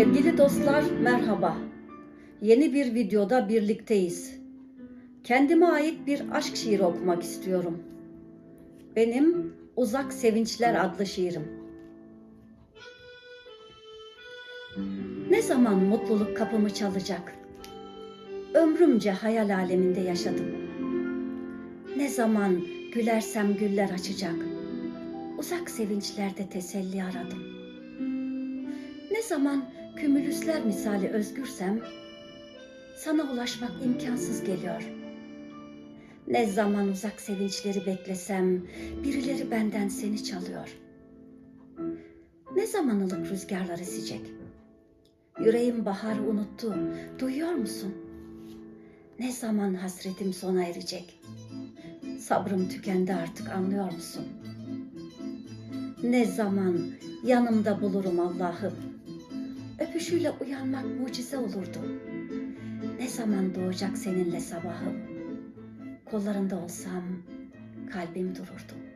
Sevgili dostlar merhaba. Yeni bir videoda birlikteyiz. Kendime ait bir aşk şiiri okumak istiyorum. Benim Uzak Sevinçler adlı şiirim. Ne zaman mutluluk kapımı çalacak? Ömrümce hayal aleminde yaşadım. Ne zaman gülersem güller açacak? Uzak sevinçlerde teselli aradım. Ne zaman kümülüsler misali özgürsem sana ulaşmak imkansız geliyor. Ne zaman uzak sevinçleri beklesem birileri benden seni çalıyor. Ne zaman ılık rüzgarlar esecek? Yüreğim baharı unuttu. Duyuyor musun? Ne zaman hasretim sona erecek? Sabrım tükendi artık anlıyor musun? Ne zaman yanımda bulurum Allah'ım? Öpüşüyle uyanmak mucize olurdu. Ne zaman doğacak seninle sabahım? Kollarında olsam kalbim dururdu.